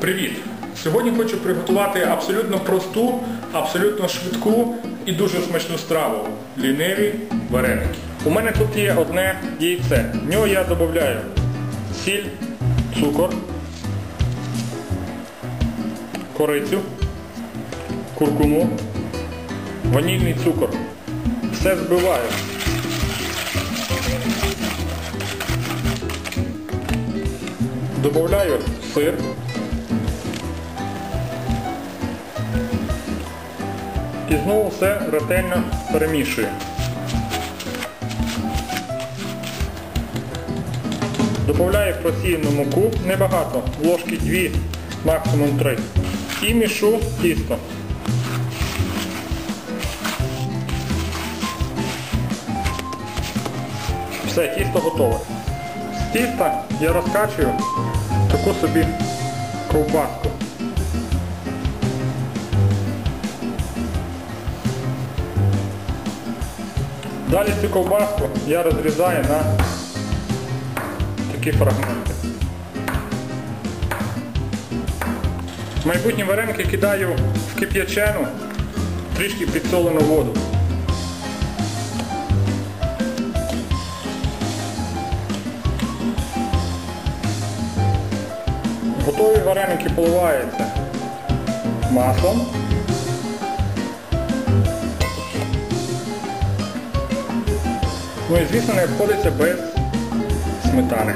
Привіт! Сьогодні хочу приготувати абсолютно просту, абсолютно швидку і дуже смачну страву ліниві вареники. У мене тут є одне яйце. В нього я додаю сіль, цукор, корицю, куркуму, ванільний цукор. Все збиваю. Добавляю сир. І знову все ретельно перемішую. Добавляю просіяну муку, небагато, ложки 2, максимум 3. І мішу тісто. Все, тісто готове. З тіста я розкачую таку собі ковбаску. Далі цю ковбаску я розрізаю на такі фрагменти. Майбутні вареники кидаю в кип'ячену, трішки підсолену воду. Готові вареники поливаються маслом. Ну і звісно не обходиться без сметани.